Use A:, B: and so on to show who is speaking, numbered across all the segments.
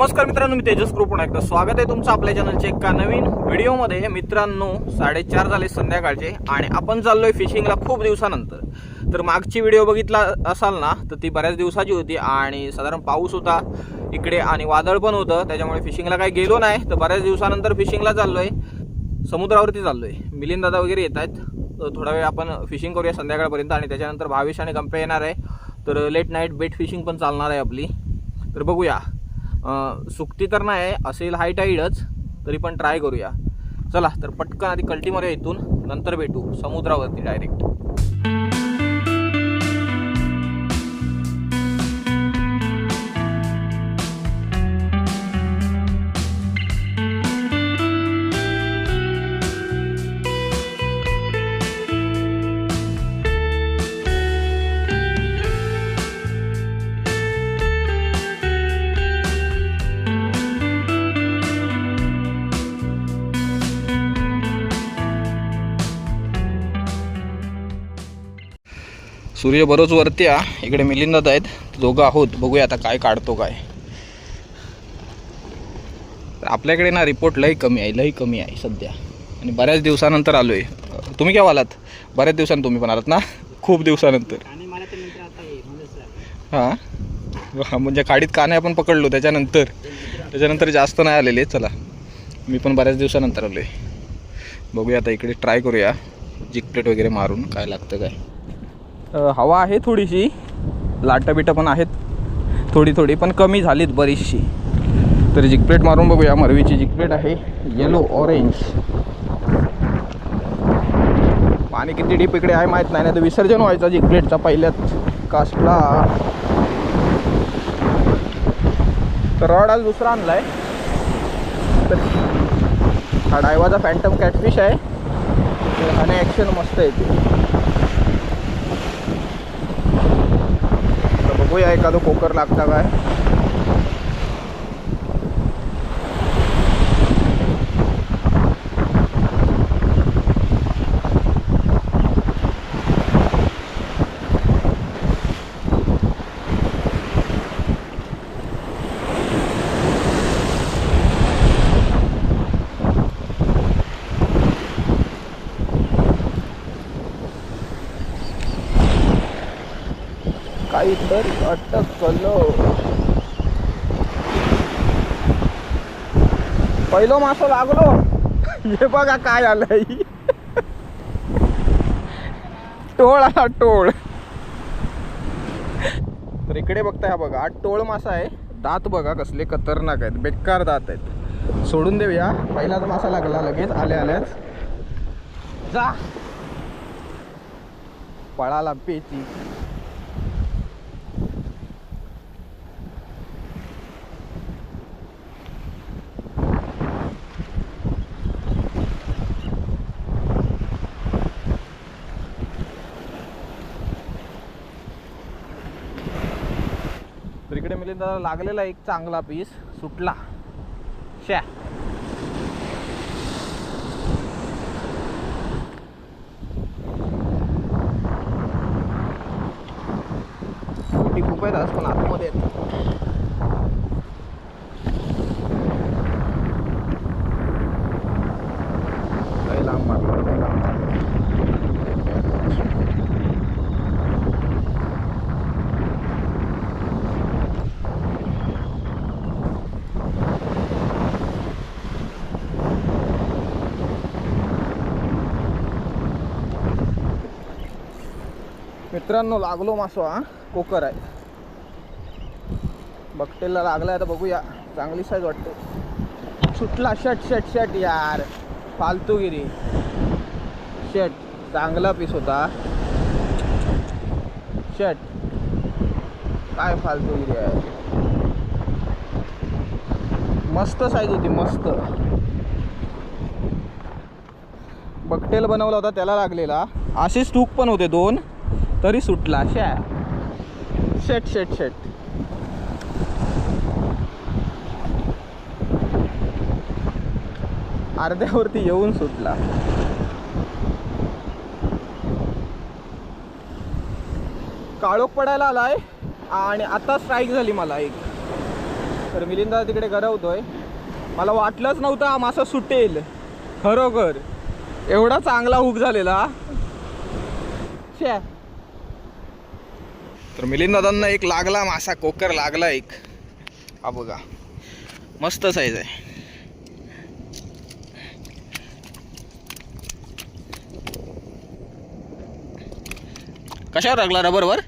A: नमस्कार मित्रांनो मी तेजस ग्रुप पुन्हा एकदा स्वागत आहे तुमचं आपल्या चॅनलच्या एका नवीन व्हिडिओमध्ये मित्रांनो साडेचार झाले संध्याकाळचे आणि आपण चाललोय फिशिंगला खूप दिवसानंतर. तर मागची व्हिडिओ बघितला असाल ना तर ती बऱ्याच दिवसाची होती आणि साधारण पाऊस होता इकडे आणि वादळ पण होतं त्याच्यामुळे फिशिंगला काही गेलो नाही. तर बऱ्याच दिवसानंतर फिशिंगला चाललोय. समुद्रावरती चाललोय. आहे मिलिंददादा वगैरे येत आहेत. थोडा वेळ आपण फिशिंग करूया संध्याकाळपर्यंत आणि त्याच्यानंतर भावेश आणि गंप्या येणार आहे. तर लेट नाईट बेट फिशिंग पण चालणार आहे आपली. तर बघूया. सुकती तर नाही असेल हाय टाईडच तरी पण ट्राय करूया. चला तर पटकन आधी कल्टीमध्ये इथून नंतर भेटू समुद्रावरती डायरेक्ट सूर्य बरोच वरती आहे इकडे मिलिंदात आहेत. दोघं आहोत बघूया आता काय काढतो काय. तर आपल्याकडे ना रिपोर्ट लई कमी आहे लई कमी आहे सध्या. आणि बऱ्याच दिवसानंतर आलो आहे तुम्ही केव्हा आलात? बऱ्याच दिवसांनी तुम्ही पण आलात ना? खूप दिवसानंतर.
B: म्हणजे
A: हां? हा, म्हणजे काडीत काने आपण पकडलो त्याच्यानंतर. त्याच्यानंतर जास्त नाही आलेले चला. मी पण बऱ्याच दिवसानंतर आलो आहे बघूया आता इकडे ट्राय करूया. जिकप्लेट वगैरे मारून काय लागतं काय. हवा आहे थोडीशी. लाटा पण आहेत. थोडी थोडी पण कमी झालीत बरीचशी. तर जिकप्लेट मारून बघूया. मरवीची जिकप्लेट आहे. येलो ऑरेंज पाणी किती डीप इकडे आहे माहीत नाही. नाही तर विसर्जन व्हायचं जिकप्लेटचा पहिल्याच कास्टला. तर रॉड आज दुसरा आणलाय. तर हा डायवाचा फॅन्टम कॅटफिश आहे. आणि ॲक्शन मस्त येते बघूया एखादं कोकर लागता काय. काहीतरी अटकलो पहिलो मासो लागलो. हे बघा काय आलंय. टोळ आला टोळ. तर इकडे बघताय हा बघा हा टोळ मासा आहे. दात बघा कसले खतरनाक आहेत बेकार दात आहेत. सोडून देऊया. पहिलाच मासा लागला लगेच आले आल्याच. जा. पळाला पेची. मिलिंदाला लागलेला एक चांगला पीस सुटला. शा खूप आहेत आज पण आतमध्ये आहेत. मित्रांनो लागलो मासो हा. कोकर आहे. बकटेलला लागलाय आता बघूया. चांगली साईज वाटते. सुटला शट शट शट यार. फालतूगिरी. शट चांगला पीस होता. शट काय फालतूगिरी आहे. मस्त साईज होती मस्त. बकटेल बनवला होता त्याला लागलेला. असेच तूक पण होते दोन. तरी सुटला शॅ. शेट शेट शेट. अर्ध्यावरती येऊन सुटला. काळोख पडायला आलाय आणि आता स्ट्राईक झाली मला एक. तर मिलिंदा तिकडे गरवतोय मला वाटलंच नव्हतं हा मासा सुटेल. खरोखर. एवढा चांगला हुक झालेला. शॅ. तर मिलिंद दादांना एक लागला मासा कोकर लागला एक. हा बघा. मस्त साईज आहे. कशावर लागला रबरवर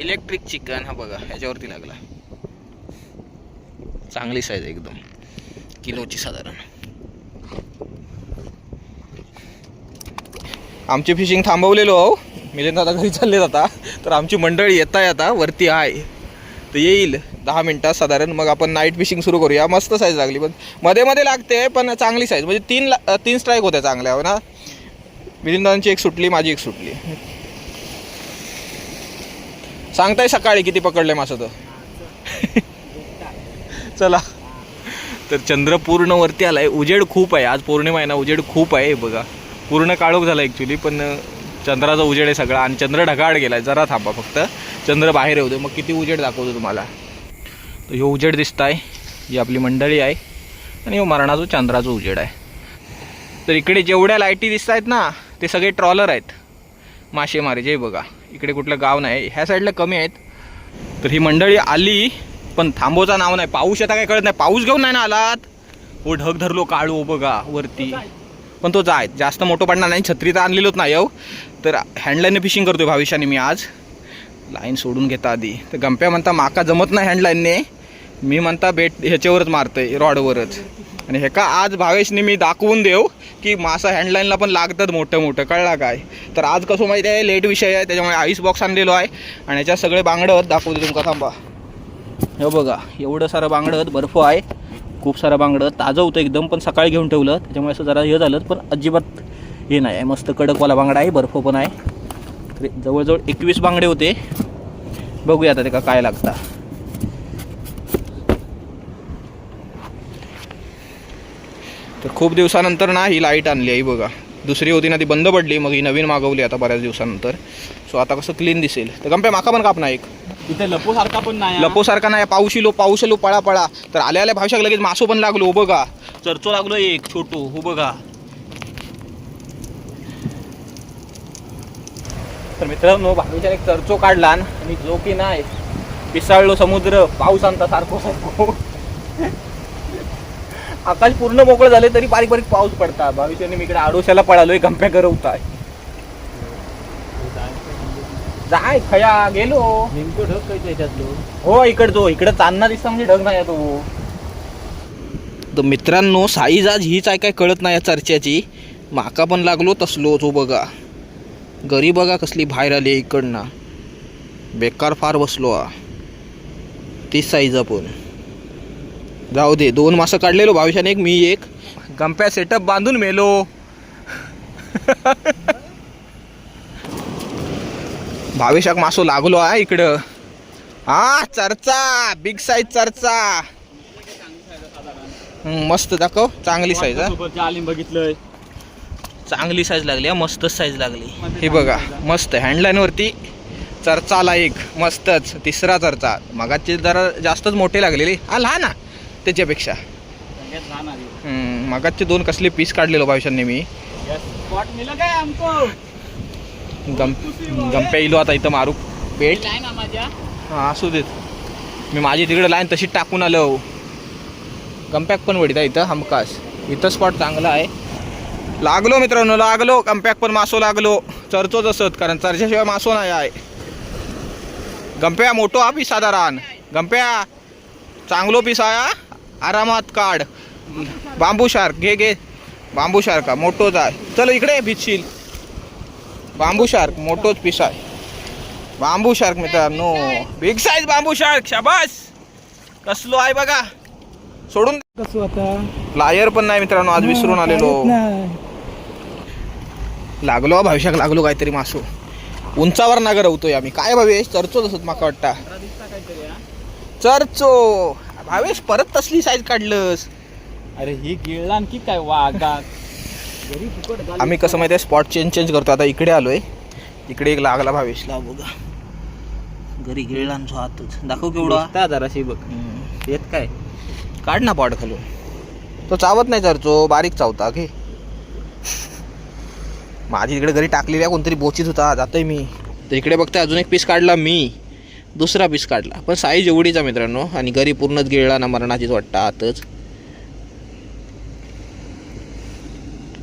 A: इलेक्ट्रिक चिकन हा बघा ह्याच्यावरती लागला. चांगली साईज आहे एकदम. किलोची साधारण. आमची फिशिंग थांबवलेलो अहो मिलिंद आता घरी चालले आता. तर आमची मंडळी येता येता वरती आहे. तर येईल दहा मिनटात साधारण. मग आपण नाईट फिशिंग सुरू करूया. मस्त साईज लागली पण मध्ये मध्ये लागते पण चांगली साईज म्हणजे तीन ला- तीन स्ट्राईक होत्या चांगल्या हो ना? मिलिंदांची एक सुटली माझी एक सुटली. सांगताय सकाळी किती पकडले मासं तर चला. तर चंद्र पूर्ण वरती आलाय. उजेड खूप आहे. आज पौर्णिमा आहे ना उजेड खूप आहे बघा. पूर्ण काळोख झाला ॲक्च्युली पण चंद्राचा उजेड आहे सगळा. आणि चंद्र ढगाळ गेलाय. जरा थांबा फक्त. चंद्र बाहेर येऊ दे. मग किती उजेड दाखवतो तुम्हाला? तर ह्यो उजेड आहे ही आपली मंडळी आहे. आणि हो मरणाचं चंद्राचा उजेड आहे. तर इकडे जेवढ्या लाईटी दिसत आहेत ना ते सगळे ट्रॉलर आहेत. मासेमारीचे बघा. इकडे कुठलं गाव नाही. ह्या साईडला कमी आहेत. तर ही मंडळी आली पण थांबोचा नाव नाही. पाऊस येता काय कळत नाही. पाऊस घेऊन नाही ना आलात? हो ढग धरलो काळू बघा वरती. पण तो जाय. जास्त मोठं पडणार नाही. छत्री तर आणलेलोच नाही येऊ तर हँडलाईनने फिशिंग करतोय भाविष्याने मी आज. लाईन सोडून घेता आधी. तर गंप्या म्हणता माका जमत नाही हँडलाईनने मी म्हणता बेट ह्याच्यावरच मारतोय रॉडवरच आणि हे का आज भावेशने मी दाखवून देऊ की मासा हँडलाईनला पण लागतात मोठं मोठं. कळला काय? तर आज कसं माहिती आहे? लेट विषय आहे. त्याच्यामुळे आईस बॉक्स आणलेलो आहे. आणि याच्यात सगळे बांगडं दाखवतो तुमका थांबा. हे बघा एवढं सारं बांगडं बर्फ आहे. खूप सारं बांगडं ताजं होतं एकदम पण सकाळी घेऊन ठेवलं. त्याच्यामुळे असं जरा हे झालं पण अजिबात हे नाही. आहे मस्त कडकवाला बांगडा आहे बर्फ पण आहे. तर जवळजवळ एकवीस बांगडे होते. बघूया आता ते का काय लागता. तर खूप दिवसानंतर ना ही लाइट आणली आहे बघा. दुसरी होती ना ती बंद पडली. मग ही नवीन मागवली आता बऱ्याच दिवसानंतर. सो आता कसं क्लीन दिसेल. तर गंप्या माका पण काप ना एक.
B: इथे लपो सारखा पण नाही
A: लपोसारखा नाही पाऊशी लो पाऊस लो पळा पळा. तर आल्या आल्या भावशाक लगेच मासो पण लागलो हो बघा. चरचो लागलो एक छोटू हो बघा. तर मित्रांनो भावीच्या एक चरचो काढला आणि जो की नाही पिसाळलो समुद्र पाऊस आणता सारखो सारखो. आकाश पूर्ण मोकळं झाले तरी बारीक बारीक पाऊस पडता भाविष्याने मी इकडे आडोशाला पळालोय गंप्या करवताय. जाय खया गेलो.
B: नेमकं ढग काय त्याच्यातलो
A: हो इकडे चांदणा दिसता म्हणजे ढग नाही तो. तर मित्रांनो साईज आज हीच आहे काय कळत नाही या चर्चेची. माका पण लागलो तसलो तो बघा. घरी बघा कसली बाहेर आली इकडनं. बेकार फार बसलो हा. तीच साईज आपण. जाऊ दे दोन मासं काढलेलो भाविशाने एक मी एक. गंप्या सेटअप बांधून मेलो. भाविशाक मासो लागलो आहे इकडं. हा चर्चा बिग साईज चर्चा. मस्त दाखव चांगली साईज
B: बघितलंय.
A: चांगली साईज लागली हा मस्तच साईज लागली. हे बघा मस्त हँडलाईन वरती चर्चाला एक मस्तच. तिसरा चर्चा. मगाचे जरा जास्तच मोठे लागलेले. हा लहान ना त्याच्यापेक्षा. मगाचे दोन कसले पीस काढलेलो भाविशांनी मी. गम गंप्या इलो आता इथं मारू. पेट.
B: आहे ना माझ्या.
A: हा असू देत. मी माझी तिकडे लाईन तशीच टाकून आलो. कम्पॅक पण वडीत आहे इथं हमखास. इथं स्पॉट चांगला आहे. लागलो मित्रांनो लागलो. कम्पॅक पण मासो लागलो. चरचोच असत कारण चरच्याशिवाय मासो नाही आहे. गंप्या मोठो हा पीस साधारण गंप्या चांगलो पीस आहे हा. आरामात काढ. बांबू शार्क घे घे. बांबू शार्क मोठोच आहे चल इकडे भिजशील. बांबू शार्क मोठोच पीस आहे बांबू शार्क मित्रांनो बिग साईज बांबू शार्क शाबास! कसलो आहे बघा. सोडून
B: कसं आता?
A: लायर पण नाही मित्रांनो आज विसरून आलेलो. लागलो भविष्याक लागलो काहीतरी मासू. उंचावर ना गरवतोय आम्ही. काय भावेश चर्चो असत माका वाटता.
B: काहीतरी.
A: चर्चो. भावेश परत तसली साईज काढलंस.
B: अरे ही गिळला आणखी काय झाली.
A: आम्ही कसं माहिती आहे? स्पॉट चेंज चेंज करतो आता इकडे आलोय. इकडे एक लागला भावेशला. बघा. घरी गिळला हातच दाखव केवढा.
B: दिसता जराशी बघ. येत काय?
A: काढ ना पॉट खालून. तो चावत नाही चरचो बारीक चावता घे. माझी इकडे घरी टाकलेल्या कोणतरी बोचीत होता. जातोय मी. तर इकडे बघते अजून एक पीस काढला मी. दुसरा पीस काढला. पण साईज एवढीचा मित्रांनो. आणि घरी पूर्णच गिळला ना मरणाचीच वाटतं आतच.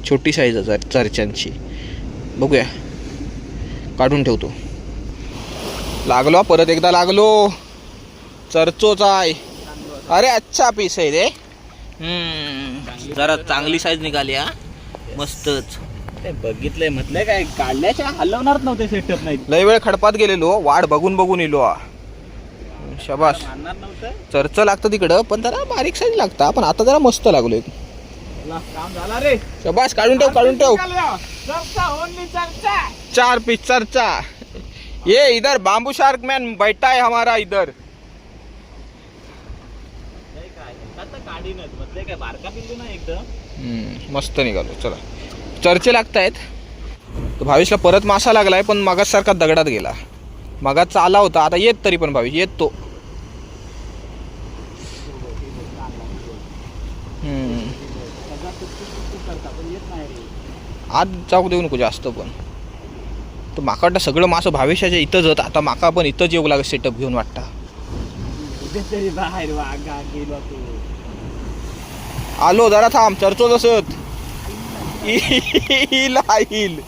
A: छोटी साईज आहे चर चर्चांची बघूया. काढून ठेवतो. लागलो परत एकदा लागलो. चर्चोचा आहे. अरे अच्छा पीस आहे रे. हम्म, जरा चांगली साईज निघाली हा. मस्तच.
B: बघितलंय म्हटलंय काय काढल्याच्या हलवणारच नव्हते सेटअप नाही.
A: लय वेळ खडपात गेलेलो वाढ बघून बघून येलो हा. शबाश चर्च लागतं तिकडं पण जरा बारीक साईज लागता पण आता जरा मस्त लागलोय
B: चला, काम झाला रे.
A: शबाश काढून ठेव काढून ठेव. चार पीस चर्चा. ये इधर बांबू शार्क मैन बैठा है हमारा इधर. मस्त निघालो चला. चर्चे लागतायत. तर भावेशला परत मासा लागलाय पण मगासारखा दगडात गेला. मगाचा आला होता आता येत तरी पण भावेश येत तो हम्म.
B: सगळा तुक तुक तुक करता पण येत नाही रे
A: आज जाऊ देऊ नको जास्त पण. तर माका वाटतं सगळं मासं भावेशाच्या इथंच जात आता माका पण इथंच येऊ लागत सेटअप घेऊन वाटता. आलो जरा थांब. चर्चो जसत. ईल आईल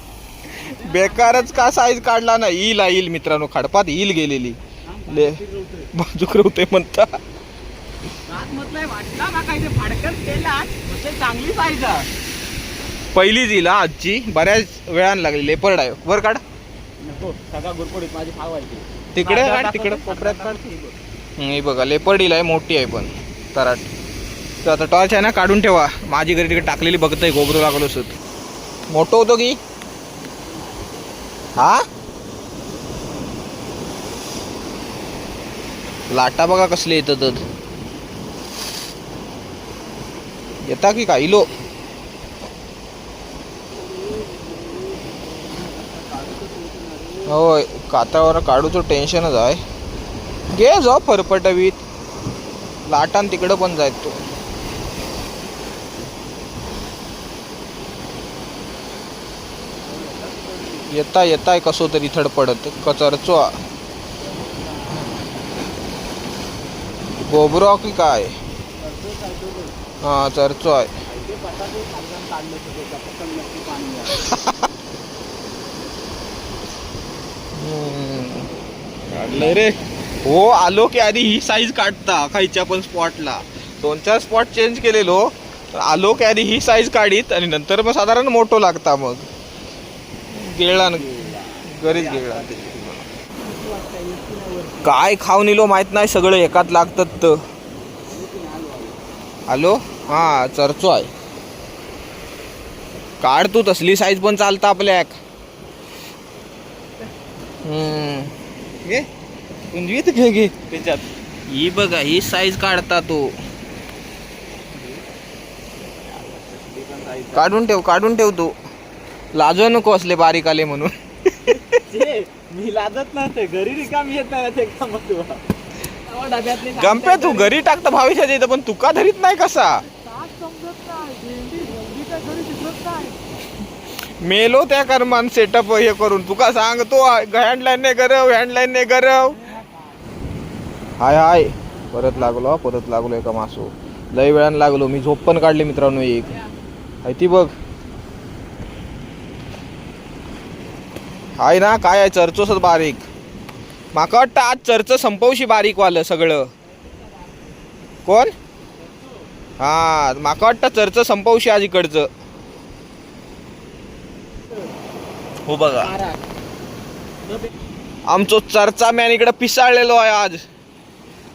A: बेकारच का साईज काढला ना? ईल आईल मित्रांनो. खडपात ईल गेलेली. ले बाजूक रवते म्हणता.
B: ते चांगली पाहिजे
A: पहिलीच ईल हा आजची बऱ्याच वेळानं लागली लेपर्ड आहे वर काढ.
B: नको सगळा गुरपडीत माझी खावायची
A: तिकडे काढ तिकडे. कोपऱ्यात काढ हं, बघा. लेपर्ड ईल आहे मोठी आहे पण. तराट. तर आता टॉर्च आहे ना काढून ठेवा. माझी घरी तिकडे टाकलेली बघतोय गोबरू लागलो सुत मोठं होतो की? हा? लाटा बघा कसले येतात. तर. येता की का इलो होय कातावर काढूचं टेन्शनच आहे. घे जो फरफटवीत. लाटान तिकडं पण जायत तो. येता येताय कसो तरी थडपडत कचरचो. गोबरो की काय? हा चरचो आहे
B: काढलं तुझं पटकन नक्की पाणी आहे.
A: हम्म. काढलंय रे. हो आलो की आधी ही साईज काढता खायच्या पण स्पॉटला दोन चार स्पॉट चेंज केलेलो तर आलो की आधी ही साईज काढीत आणि नंतर मग साधारण मोठो लागता मग. गिळला घरीच गिळला काय खाऊन इलो माहीत नाही सगळं एकात लागतात तर हॅलो हा चरचो आहे. काढ तू तसली साईज पण चालता आपल्याक. घे कुंजवीत घे घे
B: त्याच्यात.
A: ही बघा ही साईज काढता तो. काढून ठेव काढून ठेव तू. लाजो नको असले बारीक आले म्हणून.
B: जे, मी लाजत नव्हते घरी रिकाम येत नाही ते काम तू तेव्हा डब्यातले
A: गंपे तू घरी टाकता भाविष्यात येतं पण तुका धरीत नाही कसा? मेलो त्या कर्मान सेटअप हे करून. तुका सांगतो हँडलाईन ने गरव हँडलाईन ने गरव. हाय हाय. परत लागलो परत लागलो एका मासो. लय वेळानं लागलो. मी झोप पण काढली मित्रांनो एक. हाय ती बघ. हाय ना काय आहे? चर्चोस बारीक. माका वाटतं आज चर्च संपवशी बारीक वालं सगळं. कोण? हा माका वाटतं चर्च संपवशी आज इकडचं. हो बघा. आमचो चर्चा मॅन इकडे पिसाळलेलो आहे आज.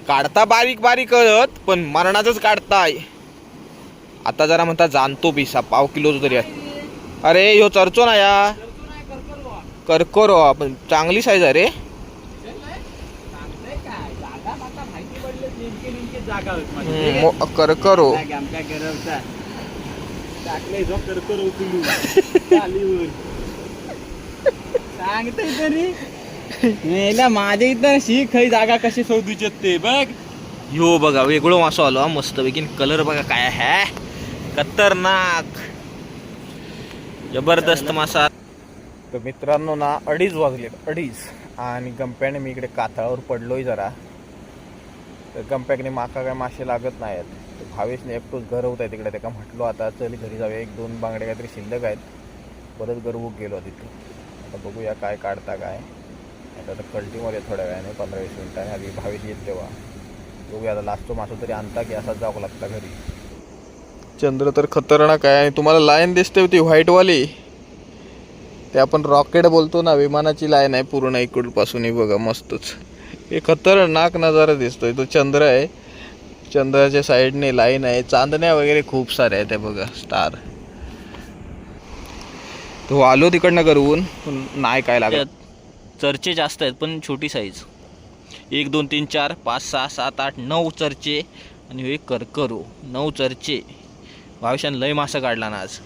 A: काढता बारीक बारीक करत पण मरणाचंच काढताय. आता जरा म्हणता जाणतो पिसा पाव किलो तरी अरे ह्यो चर्चो ना या. करकोरो आपण चांगली साईज आहे रे. कर्करो.
B: करकरो सांगतोय तरी. मेला माझ्या इथं शी खई जागा कशी शोधूच ते बघ.
A: यो बघा वेगळो मासो आलो मस्त पैकी. कलर बघा काय है. खतरनाक. जबरदस्त मासा. तर मित्रांनो ना अडीच वाजलेत अडीच. आणि गंप्याने मी इकडे कातळावर पडलोय जरा. तर गंप्याकडे माका काय मासे लागत नाहीत. तर भावेशने एकटोच घर होत आहे तिकडे त्याका म्हटलो आता चल घरी जाऊया. एक दोन बांगडे काहीतरी शिल्लक आहेत. परत गरबूक गेलो तिथे आता बघूया काय काढता काय. आता आता कल्टीमध्ये थोड्या वेळाने पंधरा वीस मिनिटांनी आधी भावीत येत तेव्हा. बघूया आता लास्टो मासो तरी आणता की असाच जावं लागता घरी. चंद्र तर खतरनाक आहे आणि तुम्हाला लाईन दिसते ती व्हाईटवाली ते आपण रॉकेट बोलतो ना विमानाची लाईन आहे पूर्ण इकडपासून ही बघा मस्तच. हे खतरनाक नजारा दिसतोय तो चंद्र आहे. चंद्राच्या साईडने लाईन आहे. चांदण्या वगैरे खूप साऱ्या आहेत त्या बघा स्टार तो आलो तिकडनं करून पण नाही काय लागत. चर्चे जास्त आहेत पण छोटी साईज एक दोन तीन चार पाच सहा सात आठ नऊ चर्चे आणि हे करकरो. नऊ चर्चे. भाविशान लय मासा काढला ना आज.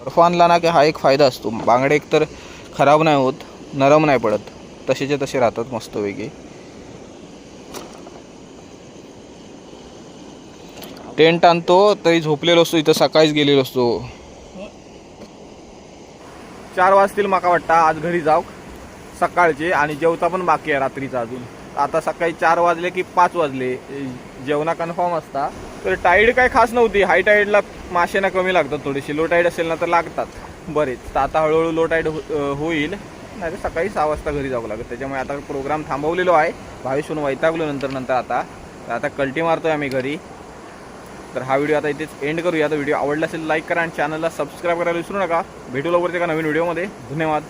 A: बर्फ आणला ना की हा एक फायदा असतो. बांगडे एकतर खराब नाही होत नरम नाही पडत. तसेचे तसे राहतात मस्तपैकी. टेंट आणतो तरी झोपलेलो असतो इथं सकाळीच गेलेलो असतो. चार वाजतील माका वाटतं. आज घरी जाऊ. सकाळचे आणि जेवता पण बाकी आहे रात्रीचा अजून. आता सकाळी चार वाजले की पाच वाजले. जेवणा कन्फर्म असता. तर टाईड काय खास नव्हती. हाय टाईडला माशेना कमी लागतात थोडीशी लो टाईड असेल ना तर लागतात. बरेच. तर आता हळूहळू लो टाईड हो होईल. नाही तर सकाळी सहा वाजता घरी जावं लागत. त्याच्यामुळे आता प्रोग्राम थांबवलेलो आहे. भावेशून वैतागलो नंतर नंतर आता. तर आता कल्टी मारतोय आम्ही घरी. तर हा व्हिडिओ आता इथेच एंड करूया. तर व्हिडिओ आवडला असेल लाईक करा आणि चॅनलला सबस्क्राईब करायला विसरू नका. भेटू लवकरच एका नवीन व्हिडिओमध्ये. धन्यवाद.